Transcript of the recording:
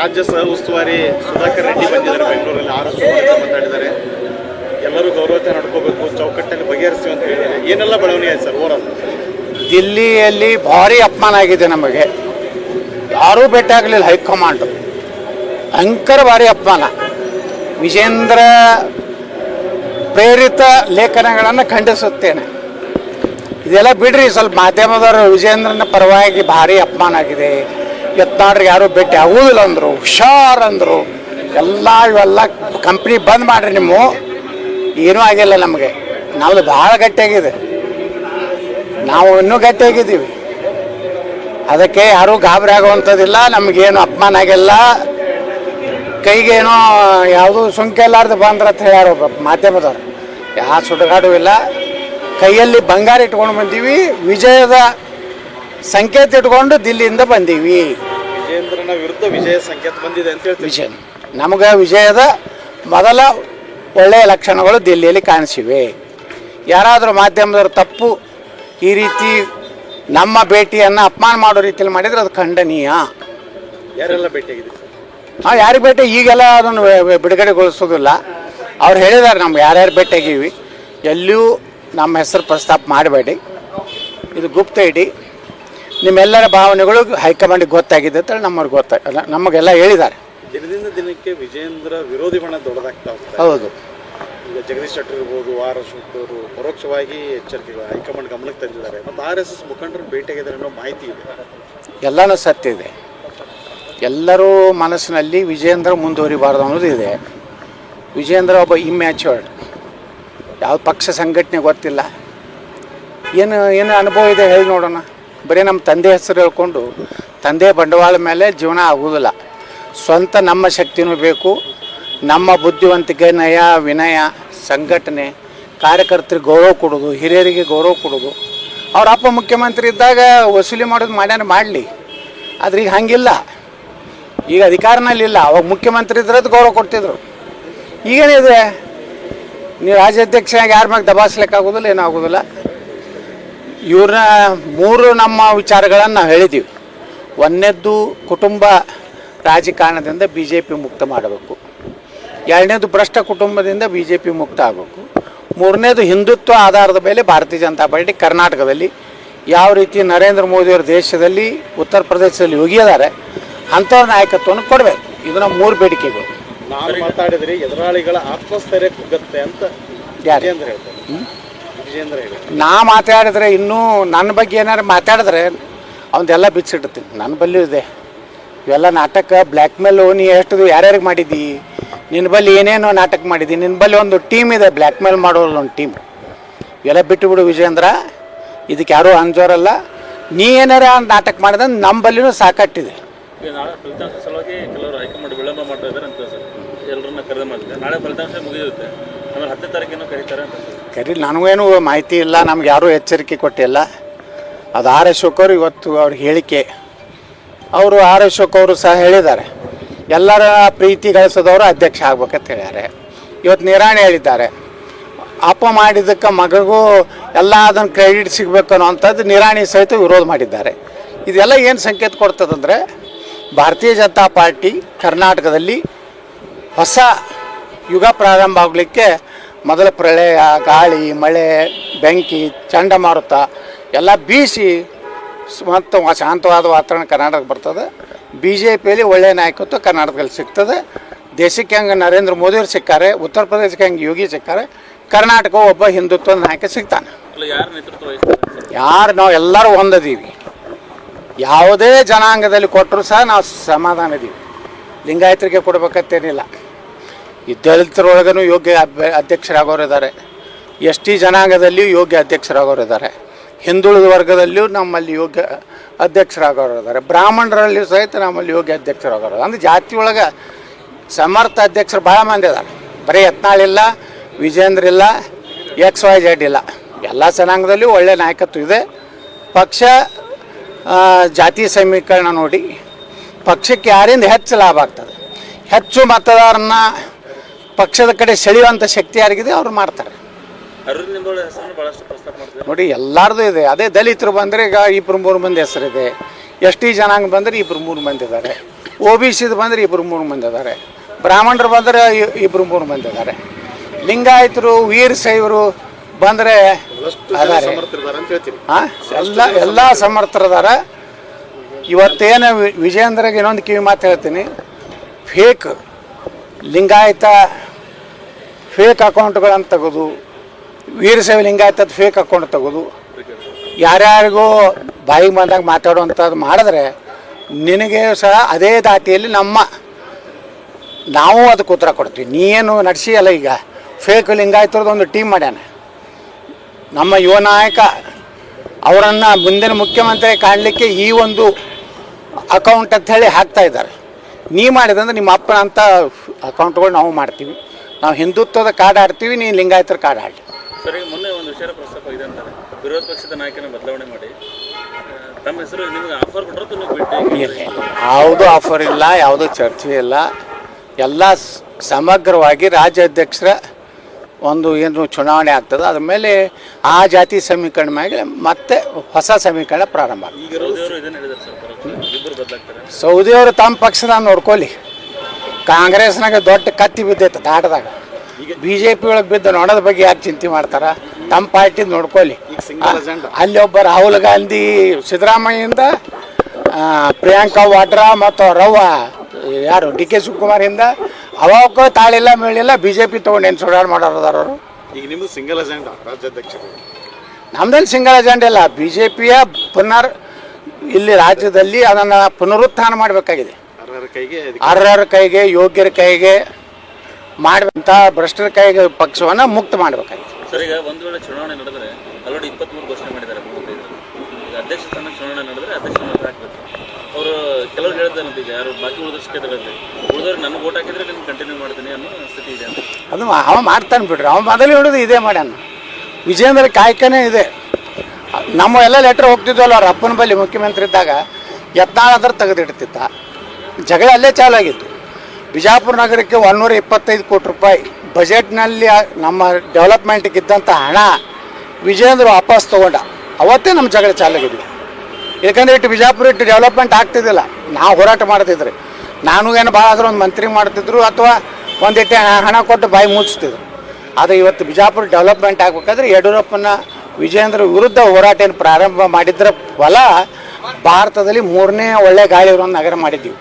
ರಾಜ್ಯ ಸಹ ಉಸ್ತುವಾರಿ ಸುಧಾಕರ್ ರೆಡ್ಡಿ ಬಂದಿದ್ದಾರೆ. ಬೆಂಗಳೂರಲ್ಲಿ ಆರೋಗ್ಯ ಮಾತಾಡಿದ್ದಾರೆ. ಎಲ್ಲರೂ ಗೌರವತೆ ನಡ್ಕೋಬೇಕು, ಚೌಕಟ್ಟಲ್ಲಿ ಬಗೆಹರಿಸ್ತೀವಿ ಅಂತ ಹೇಳಿದ್ದಾರೆ. ಏನೆಲ್ಲ ಬೆಳವಣಿಗೆ ಆಯ್ತು ಸರ್ ಓವರಾಲ್ ದಿಲ್ಲಿಯಲ್ಲಿ ಭಾರಿ ಅಪಮಾನ ಆಗಿದೆ ನಮಗೆ. ಯಾರೂ ಭೇಟಿ ಆಗಲಿಲ್ಲ ಹೈಕಮಾಂಡ್. ಅಂಕರ ಭಾರಿ ಅಪಮಾನ. ವಿಜೇಂದ್ರ ಪ್ರೇರಿತ ಲೇಖನಗಳನ್ನು ಖಂಡಿಸುತ್ತೇನೆ. ಇದೆಲ್ಲ ಬಿಡ್ರಿ, ಸ್ವಲ್ಪ ಮಾಧ್ಯಮದವರು ವಿಜೇಂದ್ರನ ಪರವಾಗಿ ಭಾರಿ ಅಪಮಾನ ಆಗಿದೆ. ಯತ್ನಾಡ್ರಿಗೆ ಯಾರು ಭೇಟಿ ಆಗುವುದಿಲ್ಲ ಅಂದರು ಹುಷಾರ್ ಅಂದರು ಎಲ್ಲ ಇವೆಲ್ಲ ಕಂಪ್ನಿ ಬಂದ್ ಮಾಡ್ರಿ ನಿಮ್ಮ ಏನೂ ಆಗಿಲ್ಲ ನಮಗೆ. ನಮ್ಮದು ಭಾಳ ಗಟ್ಟಿಯಾಗಿದೆ ನಾವು ಇನ್ನೂ ಗಟ್ಟಿಯಾಗಿದ್ದೀವಿ ಅದಕ್ಕೆ ಯಾರೂ ಗಾಬರಿ ಆಗುವಂಥದ್ದಿಲ್ಲ, ನಮಗೇನು ಅಪಮಾನ ಆಗಿಲ್ಲ. ಕೈಗೇನೋ ಯಾವುದೂ ಸುಂಕ ಇಲ್ಲಾರ್ದು ಬಂದ್ರ ಅಂತ ಯಾರು ಮಾಧ್ಯಮದವ್ರು. ಯಾವ ಸುಡುಗಾಡು ಇಲ್ಲ ಕೈಯಲ್ಲಿ ಬಂಗಾರ ಇಟ್ಕೊಂಡು ಬಂದೀವಿ. ವಿಜಯದ ಸಂಕೇತ ಇಟ್ಕೊಂಡು ದಿಲ್ಲಿಯಿಂದ ಬಂದೀವಿ. ವಿಜೇಂದ್ರನ ವಿರುದ್ಧ ವಿಜಯ ಸಂಕೇತ ಬಂದಿದೆ ಅಂತ ಹೇಳ್ತೀವಿ. ವಿಜಯ ನಮಗೆ ವಿಜಯದ ಮೊದಲ ಒಳ್ಳೆಯ ಲಕ್ಷಣಗಳು ದಿಲ್ಲಿಯಲ್ಲಿ ಕಾಣಿಸಿವೆ. ಯಾರಾದರೂ ಮಾಧ್ಯಮದವರು ತಪ್ಪು ಈ ರೀತಿ ನಮ್ಮ ಭೇಟಿಯನ್ನು ಅಪಮಾನ ಮಾಡೋ ರೀತಿಯಲ್ಲಿ ಮಾಡಿದರೆ ಅದು ಖಂಡನೀಯ. ಯಾರೆಲ್ಲ ಭೇಟಿಯಾಗಿದೆ ನಾವು ಯಾರಿಗೆ ಭೇಟಿ? ಈಗೆಲ್ಲ ಅದನ್ನು ಬಿಡುಗಡೆಗೊಳಿಸೋದಿಲ್ಲ. ಅವ್ರು ಹೇಳಿದ್ದಾರೆ ನಮ್ಗೆ ಯಾರ್ಯಾರು ಭೇಟಿಯಾಗೀವಿ ಎಲ್ಲಿಯೂ ನಮ್ಮ ಹೆಸರು ಪ್ರಸ್ತಾಪ ಮಾಡಬೇಡಿ. ಇದು ಗುಪ್ತ ಇಡಿ ನಿಮ್ಮೆಲ್ಲರ ಭಾವನೆಗಳು ಹೈಕಮಾಂಡಿಗೆ ಗೊತ್ತಾಗಿದೆ ಅಂತೇಳಿ ನಮ್ಮವ್ರಿಗೆ ಗೊತ್ತಾಗಲ್ಲ ನಮಗೆಲ್ಲ ಹೇಳಿದ್ದಾರೆ. ದಿನದಿಂದ ದಿನಕ್ಕೆ ವಿಜೇಂದ್ರ ವಿರೋಧಿ ಬಣ ದೊಡ್ಡದಾಗ್ತಾ ಹೌದು. ಈಗ ಜಗದೀಶ್ ಶೆಟ್ಟರ್ ಇರ್ಬೋದು ಆರ್ ಎಸ್ ಅವರು ಪರೋಕ್ಷವಾಗಿ ಎಚ್ಚರಿಕೆಗಳು ಹೈಕಮಾಂಡ್ ಗಮನಕ್ಕೆ ತಂದಿದ್ದಾರೆ. ಮತ್ತು ಆರ್ ಎಸ್ ಎಸ್ ಮುಖಂಡರು ಭೇಟಿಯಾಗಿದ್ದಾರೆ ಅನ್ನೋ ಮಾಹಿತಿ ಇದೆ. ಎಲ್ಲನೂ ಸತ್ಯ ಇದೆ. ಎಲ್ಲರೂ ಮನಸ್ಸಿನಲ್ಲಿ ವಿಜೇಂದ್ರ ಮುಂದುವರಿಬಾರ್ದು ಅನ್ನೋದು ಇದೆ. ವಿಜೇಂದ್ರ ಒಬ್ಬ ಇಮ್ಯಾಚೂರ್ಡ್ ಯಾವ ಪಕ್ಷ ಸಂಘಟನೆ ಗೊತ್ತಿಲ್ಲ. ಏನು ಏನು ಅನುಭವ ಇದೆ ಹೇಳಿ ನೋಡೋಣ. ಬರೀ ನಮ್ಮ ತಂದೆ ಹೆಸರು ಹೇಳ್ಕೊಂಡು ತಂದೆ ಬಂಡವಾಳ ಮೇಲೆ ಜೀವನ ಆಗುವುದಿಲ್ಲ. ಸ್ವಂತ ನಮ್ಮ ಶಕ್ತಿನೂ ಬೇಕು, ನಮ್ಮ ಬುದ್ಧಿವಂತಿಕೆ, ನಯ, ವಿನಯ, ಸಂಘಟನೆ, ಕಾರ್ಯಕರ್ತರಿಗೆ ಗೌರವ ಕೊಡೋದು ಹಿರಿಯರಿಗೆ ಗೌರವ ಕೊಡೋದು ಅವ್ರ ಅಪ್ಪ ಮುಖ್ಯಮಂತ್ರಿ ಇದ್ದಾಗ ವಸೂಲಿ ಮಾಡೋದು ಮಾಡ್ಯಾನ ಮಾಡಲಿ, ಆದ್ರೆ ಈಗ ಹಂಗಿಲ್ಲ. ಈಗ ಅಧಿಕಾರನಲ್ಲಿ ಇಲ್ಲ. ಅವಾಗ ಮುಖ್ಯಮಂತ್ರಿ ಇದ್ರದ್ದು ಗೌರವ ಕೊಡ್ತಿದ್ರು. ಈಗೇನಿದೆ? ನೀವು ರಾಜ್ಯಾಧ್ಯಕ್ಷ ಯಾರ ಮ್ಯಾಗ ದಬಾಯಿಸ್ಲಿಕ್ಕಾಗೋದಿಲ್ಲ ಏನೂ ಆಗೋದಿಲ್ಲ. ಇವ್ರನ್ನ ಮೂರು ನಮ್ಮ ವಿಚಾರಗಳನ್ನು ನಾವು ಹೇಳಿದ್ದೀವಿ ಒಂದನೇದ್ದು ಕುಟುಂಬ ರಾಜಕಾರಣದಿಂದ ಬಿ ಜೆ ಪಿ ಮುಕ್ತ ಮಾಡಬೇಕು. ಎರಡನೇದು ಭ್ರಷ್ಟ ಕುಟುಂಬದಿಂದ ಬಿ ಜೆ ಪಿ ಮುಕ್ತ ಆಗಬೇಕು. ಮೂರನೇದು ಹಿಂದುತ್ವ ಆಧಾರದ ಮೇಲೆ ಭಾರತೀಯ ಜನತಾ ಪಾರ್ಟಿ ಕರ್ನಾಟಕದಲ್ಲಿ ಯಾವ ರೀತಿ ನರೇಂದ್ರ ಮೋದಿಯವರ ದೇಶದಲ್ಲಿ ಉತ್ತರ ಪ್ರದೇಶದಲ್ಲಿ ಒಗಿಯದಾರೆ ಅಂಥವ್ರ ನಾಯಕತ್ವವನ್ನು ಕೊಡಬೇಕು. ಇದು ನಮ್ಮ ಮೂರು ಬೇಡಿಕೆಗಳು. ಮಾತಾಡಿದ್ರೆ ಎದುರಾಳಿಗಳ ಆತ್ಮಸ್ಥೈರ್ಯ ಕುಗ್ಗತ್ತೆ ಅಂತ ಯಾರು? ಹೇಳ್ತಾರೆ. ನಾ ಮಾತಾಡಿದ್ರೆ ಇನ್ನೂ ನನ್ನ ಬಗ್ಗೆ ಏನಾರು ಮಾತಾಡಿದ್ರೆ ಅವನ್ನೆಲ್ಲ ಬಿಚ್ಚಿಡ್ತೀನಿ. ನನ್ನ ಬಲ್ಲೂ ಇದೆ. ಇವೆಲ್ಲ ನಾಟಕ ಬ್ಲ್ಯಾಕ್ ಮೇಲ್ ನೀ ಎಷ್ಟು ಯಾರ್ಯಾರಿಗೆ ಮಾಡಿದ್ದಿ? ನಿನ್ನ ಬಲ್ಲಿ ಏನೇನು ನಾಟಕ ಮಾಡಿದ್ದಿ? ನಿನ್ನ ಬಲ್ಲಿ ಒಂದು ಟೀಮ್ ಇದೆ ಬ್ಲ್ಯಾಕ್ ಮೇಲ್ ಮಾಡೋಲ್ಲ ಒಂದು ಟೀಮ್ ಇವೆಲ್ಲ ಬಿಟ್ಟುಬಿಡು ವಿಜೇಂದ್ರ ಇದಕ್ಕೆ ಯಾರೂ ಅಂಜೋರಲ್ಲ. ನೀ ಏನಾರ ನಾಟಕ ಮಾಡಿದ್ರೆ ನಮ್ಮ ಬಲ್ಲಿನೂ ಸಾಕಟ್ಟಿದೆ. ಫಲಿತಾಂಶ ಸಲುವಾಗಿ ಕೆಲವರು ಹೈಕಮಾಂಡ್ ವಿಳಂಬ ಮಾಡ್ತಾ ಇದ್ದಾರೆ ಅಂತ ಎಲ್ಲರನ್ನ ಕರೆದ ಮಾಡಿದೆ ನಾಳೆ ಫಲಿತಾಂಶ ಮುಗಿಯುತ್ತೆ. ಆಮೇಲೆ ಕರಿ, ನನಗೇನು ಮಾಹಿತಿ ಇಲ್ಲ, ನಮ್ಗೆ ಯಾರೂ ಎಚ್ಚರಿಕೆ ಕೊಟ್ಟಿಲ್ಲ. ಅದು ಆರ್ ಅಶೋಕ್ ಅವರು ಇವತ್ತು ಅವ್ರ ಹೇಳಿಕೆ. ಅವರು ಆರ್ ಅಶೋಕ್ ಅವರು ಸಹ ಹೇಳಿದ್ದಾರೆ. ಎಲ್ಲರ ಪ್ರೀತಿ ಗಳಿಸೋದವರು ಅಧ್ಯಕ್ಷ ಆಗ್ಬೇಕಂತ ಹೇಳ್ಯಾರೆ. ಇವತ್ತು ನಿರಾಣಿ ಹೇಳಿದ್ದಾರೆ. ಅಪ್ಪ ಮಾಡಿದ್ದಕ್ಕೆ ಮಗಗೂ ಎಲ್ಲ ಅದನ್ನು ಕ್ರೆಡಿಟ್ ಸಿಗಬೇಕು ಅನ್ನೋವಂಥದ್ದು ನಿರಾಣಿ ಸಹಿತ ವಿರೋಧ ಮಾಡಿದ್ದಾರೆ. ಇದೆಲ್ಲ ಏನು ಸಂಕೇತ ಕೊಡ್ತದಂದರೆ, ಭಾರತೀಯ ಜನತಾ ಪಾರ್ಟಿ ಕರ್ನಾಟಕದಲ್ಲಿ ಹೊಸ ಯುಗ ಪ್ರಾರಂಭ ಆಗಲಿಕ್ಕೆ ಮೊದಲ ಪ್ರಳಯ ಗಾಳಿ ಮಳೆ ಬೆಂಕಿ ಚಂಡಮಾರುತ ಎಲ್ಲ ಬೀಸಿ ಮತ್ತು ಶಾಂತವಾದ ವಾತಾವರಣ ಕರ್ನಾಟಕ ಬರ್ತದೆ. ಬಿ ಜೆ ಪಿಯಲ್ಲಿ ಒಳ್ಳೆಯ ನಾಯಕತ್ವ ಕರ್ನಾಟಕದಲ್ಲಿ ಸಿಗ್ತದೆ. ದೇಶಕ್ಕೆ ಹಂಗೆ ನರೇಂದ್ರ ಮೋದಿಯವ್ರು ಸಿಕ್ಕಾರೆ ಉತ್ತರ ಪ್ರದೇಶಕ್ಕೆ ಹಂಗೆ ಯೋಗಿ ಸಿಕ್ಕಾರೆ ಕರ್ನಾಟಕ ಒಬ್ಬ ಹಿಂದುತ್ವದ ನಾಯಕ ಸಿಗ್ತಾನೆ. ಯಾರು ನೇತೃತ್ವ ಯಾರು ನಾವು ಎಲ್ಲರೂ ಒಂದದೀವಿ. ಯಾವುದೇ ಜನಾಂಗದಲ್ಲಿ ಕೊಟ್ಟರು ಸಹ ನಾವು ಸಮಾಧಾನ ಇದೀವಿ ಲಿಂಗಾಯತರಿಗೆ ಕೊಡ್ಬೇಕಂತೇನಿಲ್ಲ. ಈ ದಲಿತರೊಳಗೂ ಯೋಗ್ಯ ಅಭ್ಯ ಅಧ್ಯಕ್ಷರಾಗೋರು ಇದ್ದಾರೆ ಎಸ್ ಟಿ ಜನಾಂಗದಲ್ಲಿಯೂ ಯೋಗ್ಯ ಅಧ್ಯಕ್ಷರಾಗೋರು ಇದ್ದಾರೆ ಹಿಂದುಳಿದ ವರ್ಗದಲ್ಲಿಯೂ ನಮ್ಮಲ್ಲಿ ಯೋಗ್ಯ ಅಧ್ಯಕ್ಷರಾಗೋರು ಇದ್ದಾರೆ ಬ್ರಾಹ್ಮಣರಲ್ಲಿಯೂ ಸಹಿತ ನಮ್ಮಲ್ಲಿ ಯೋಗ್ಯ ಅಧ್ಯಕ್ಷರಾಗೋರು ಅಂದ್ರೆ ಜಾತಿ ಒಳಗೆ ಸಮರ್ಥ ಅಧ್ಯಕ್ಷರು ಭಾಳ ಮಂದಿ ಇದ್ದಾರೆ. ಬರೀ ಯತ್ನಾಳಿಲ್ಲ ವಿಜೇಂದ್ರ ಇಲ್ಲ, ಎಕ್ಸ್ ವೈ ಜೆಡ್ ಇಲ್ಲ. ಎಲ್ಲ ಜನಾಂಗದಲ್ಲಿಯೂ ಒಳ್ಳೆಯ ನಾಯಕತ್ವ ಇದೆ. ಪಕ್ಷ ಜಾತಿ ಸಮೀಕರಣ ನೋಡಿ, ಪಕ್ಷಕ್ಕೆ ಯಾರಿಂದ ಹೆಚ್ಚು ಲಾಭ ಆಗ್ತದೆ? ಹೆಚ್ಚು ಮತದಾರನ್ನ ಪಕ್ಷದ ಕಡೆ ಸೆಳೆಯುವಂಥ ಶಕ್ತಿ ಯಾರಿಗಿದೆ? ಅವ್ರು ಮಾಡ್ತಾರೆ. ಅರವಿಂದ್ ನಿಂಬಾಳ ಹೆಸರನ್ನು ಭಾಳಷ್ಟು ಪ್ರಸ್ತಾಪ ಮಾಡ್ತಾರೆ ನೋಡಿ ಎಲ್ಲಾರ್ದು ಇದೆ. ಅದೇ ದಲಿತರು ಬಂದರೆ ಈಗ ಇಬ್ಬರು ಮೂರು ಮಂದಿ ಹೆಸರಿದೆ ಎಸ್ ಟಿ ಜನಾಂಗ ಬಂದರೆ ಇಬ್ಬರು ಮೂರು ಮಂದಿ ಇದ್ದಾರೆ. ಒ ಬಿ ಸಿದು ಬಂದರೆ ಇಬ್ಬರು ಮೂರು ಮಂದಿ ಇದ್ದಾರೆ. ಬ್ರಾಹ್ಮಣರು ಬಂದರೆ ಇಬ್ಬರು ಮೂರು ಮಂದಿ ಇದ್ದಾರೆ. ಲಿಂಗಾಯತರು ವೀರ ಶೈವರು ಬಂದರೆ ಅದಾರೆ ಹಾಂ ಎಲ್ಲ ಎಲ್ಲ ಸಮರ್ಥರದಾರ ಇವತ್ತೇನು ವಿಜೇಂದ್ರಗೆ ಇನ್ನೊಂದು ಕಿವಿ ಮಾತು ಹೇಳ್ತೀನಿ. ಫೇಕ್ ಲಿಂಗಾಯತ ಫೇಕ್ ಅಕೌಂಟ್ಗಳನ್ನು ತೆಗೆದು, ವೀರಶೈವ ಲಿಂಗಾಯತದ ಫೇಕ್ ಅಕೌಂಟ್ ತೆಗೆದು, ಯಾರ್ಯಾರಿಗೂ ಬಾಯಿಗೆ ಬಂದಾಗ ಮಾತಾಡುವಂಥದ್ದು ಮಾಡಿದ್ರೆ, ನಿನಗೆ ಸಹ ಅದೇ ದಾಟಿಯಲ್ಲಿ ನಮ್ಮ, ನಾವು ಅದಕ್ಕೆ ಉತ್ತರ ಕೊಡ್ತೀವಿ. ನೀ ಏನು ನಡೆಸಿ ಅಲ್ಲ ಈಗ ಫೇಕ್ ಲಿಂಗಾಯತರದ್ದು ಒಂದು ಟೀಮ್ ಮಾಡ್ಯಾನೆ. ನಮ್ಮ ಯುವ ನಾಯಕ, ಅವರನ್ನು ಮುಂದಿನ ಮುಖ್ಯಮಂತ್ರಿ ಕಾಣಲಿಕ್ಕೆ ಈ ಒಂದು ಅಕೌಂಟ್ ಅಂತ ಹೇಳಿ ಹಾಕ್ತಾ ಇದ್ದಾರೆ. ನೀ ಮಾಡಿದಂದ್ರೆ ನಿಮ್ಮ ಅಪ್ಪನಂಥ ಅಕೌಂಟ್ಗಳು ನಾವು ಮಾಡ್ತೀವಿ. ನಾವು ಹಿಂದುತ್ವದ ಕಾರ್ಡ್ ಆಡ್ತೀವಿ ನೀನು ಲಿಂಗಾಯತರ ಕಾರ್ಡ್ ಆಡಲಿ ಸರಿ ಈಗ ಮೊನ್ನೆ ಒಂದು ವಿಚಾರ ಪ್ರಸ್ತಾಪ ಇದೆ ಅಂತಾರೆ ವಿರೋಧ ಪಕ್ಷದ ನಾಯಕನ ಬದಲಾವಣೆ ಮಾಡಿ. ತಮ್ಮ ಹೆಸರು ನಿಮಗೆ ಆಫರ್ ಕೊಟ್ಟರು ನೀವು ಬಿಟ್ಟು ಯಾವುದೂ ಆಫರ್ ಇಲ್ಲ ಯಾವುದು ಚರ್ಚೆ ಇಲ್ಲ. ಎಲ್ಲ ಸಮಗ್ರವಾಗಿ ರಾಜ್ಯಾಧ್ಯಕ್ಷರ ಒಂದು ಏನು ಚುನಾವಣೆ ಆಗ್ತದೆ ಅದ್ರ ಮೇಲೆ ಆ ಜಾತಿ ಸಮೀಕರಣ ಮೇಲೆ ಮತ್ತೆ ಹೊಸ ಸಮೀಕರಣ ಪ್ರಾರಂಭ ಆಗ್ತದೆ ಸೌದಿಯವರು ತಮ್ಮ ಪಕ್ಷದ ನೋಡ್ಕೊಳ್ಳಿ. ಕಾಂಗ್ರೆಸ್ನಾಗ ದೊಡ್ಡ ಕತ್ತಿ ಬಿದ್ದೈತೆ ದಾಟದಾಗ. ಬಿ ಜೆ ಪಿ ಒಳಗೆ ಬಿದ್ದು ನೋಡೋದ ಬಗ್ಗೆ ಯಾಕೆ ಚಿಂತೆ ಮಾಡ್ತಾರ? ತಮ್ಮ ಪಾರ್ಟಿ ನೋಡ್ಕೊಳ್ಳಿ. ಅಲ್ಲಿ ಒಬ್ಬ ರಾಹುಲ್ ಗಾಂಧಿ ಸಿದ್ದರಾಮಯ್ಯಿಂದ ಪ್ರಿಯಾಂಕಾ ವಾಡ್ರಾ ಮತ್ತು ರವ್ವ ಯಾರು ಡಿ ಕೆ ಶಿವಕುಮಾರಿಂದ ಅವಾಗ ತಾಳಿಲ್ಲ ಮೇಳಿಲ್ಲ ಬಿ ಜೆ ಪಿ ತೊಗೊಂಡು ಏನು ಸುಡಾಡ್ ಅವರು? ಈಗ ನಿಮ್ದು ಸಿಂಗಲ್ ಅಜೆಂಡಾ ರಾಜ್ಯಾಧ್ಯಕ್ಷರು. ನಮ್ದಲ್ಲಿ ಸಿಂಗಲ್ ಅಜೆಂಡ ಇಲ್ಲ. ಬಿ ಜೆ ಪಿಯ ಪುನರ್ ಇಲ್ಲಿ ರಾಜ್ಯದಲ್ಲಿ ಅದನ್ನು ಪುನರುತ್ಥಾನ ಮಾಡಬೇಕಾಗಿದೆ. ಕೈಗೆ. ಅರ್ಹರ ಕೈಗೆ ಯೋಗ್ಯರ ಕೈಗೆ ಮಾಡುವಂಥ ಭ್ರಷ್ಟರ ಕೈಗೆ ಪಕ್ಷವನ್ನ ಮುಕ್ತ ಮಾಡಬೇಕಾಗಿದೆ ಸರ್ ಈಗ ಒಂದು ವೇಳೆ ಚುನಾವಣೆ ನಡೆದ್ರೆ ಆಲ್ರೆಡಿ ಇಪ್ಪತ್ತ್ಮೂರು ಘೋಷಣೆ ಮಾಡಿದ್ದಾರೆ ಮೂವತ್ತೈದು ಈಗ ಅಧ್ಯಕ್ಷ ಸ್ಥಾನ ಚುನಾವಣೆ ನಡೆದ್ರೆ ಅಧ್ಯಕ್ಷ ಮಾತ್ರ ಹಾಕ್ಬೇಕು. ಅವರು ಕೆಲವರು ಹೇಳ್ತಾರೆ ಈಗ ಯಾರು ಬಾಕಿ ಉಳಿದ ಕ್ಷೇತ್ರಗಳಲ್ಲಿ ಉಳಿದವ್ರಿಗೆ ನನ್ನ ಓಟ್ ಹಾಕಿದ್ರೆ ನಿಮ್ಗೆ ಕಂಟಿನ್ಯೂ ಮಾಡ್ತೀನಿ ಅನ್ನೋ ಸ್ಥಿತಿ ಇದೆ ಅದು ಅವ ಮಾಡ್ತಾನೆ ಬಿಡ್ರಿ. ಅವ ಮೊದಲು ಹಿಡಿದು ಇದೇ ಮಾಡ್ಯಾನ. ವಿಜಯೇಂದ್ರ ಕಾಯ್ಕನೇ ಇದೆ. ನಮ್ಮ ಎಲ್ಲ ಲೆಟ್ರ್ ಹೋಗ್ತಿದ್ವಲ್ಲ ಅವ್ರ ಅಪ್ಪನ ಬಳಿ ಮುಖ್ಯಮಂತ್ರಿ ಇದ್ದಾಗ ಯತ್ನಾಳ್ ತೆಗೆದಿಡ್ತಿತ್ತ. ತೆಗೆದಿಡ್ತಿದ್ದ ಜಗಳ ಅಲ್ಲೇ ಚಾಲಾಗಿತ್ತು. ಬಿಜಾಪುರ ನಗರಕ್ಕೆ ಒಂದೂರ ಇಪ್ಪತ್ತೈದು ಕೋಟಿ ರೂಪಾಯಿ ಬಜೆಟ್ನಲ್ಲಿ ನಮ್ಮ ಡೆವಲಪ್ಮೆಂಟ್ಗೆ ಇದ್ದಂಥ ಹಣ ವಿಜೇಂದ್ರ ವಾಪಸ್ ತೊಗೊಂಡ. ಅವತ್ತೇ ನಮ್ಮ ಜಗಳ ಚಾಲಾಗಿದ್ವಿ. ಯಾಕಂದ್ರೆ ಇಟ್ಟು ಬಿಜಾಪುರ ಇಟ್ಟು ಡೆವಲಪ್ಮೆಂಟ್ ಆಗ್ತಿದ್ದಿಲ್ಲ. ನಾವು ಹೋರಾಟ ಮಾಡ್ತಿದ್ರೆ. ನಾನು ಏನು ಭಾಳ ಆದರೂ ಒಂದು ಮಂತ್ರಿ ಮಾಡ್ತಿದ್ರು ಅಥವಾ ಒಂದಿಟ್ಟು ಹಣ ಕೊಟ್ಟು ಬಾಯಿ ಮುಚ್ತಿದ್ರು ಆದರೆ ಇವತ್ತು ಬಿಜಾಪುರ ಡೆವಲಪ್ಮೆಂಟ್ ಆಗಬೇಕಾದ್ರೆ ಯಡಿಯೂರಪ್ಪನ ವಿಜೇಂದ್ರ ವಿರುದ್ಧ ಹೋರಾಟ ಏನು ಪ್ರಾರಂಭ ಮಾಡಿದ್ರ ಫಲ ಭಾರತದಲ್ಲಿ ಮೂರನೇ ಒಳ್ಳೆ ಗಾಳಿ ಇರೋ ನಗರ ಮಾಡಿದ್ದೀವಿ.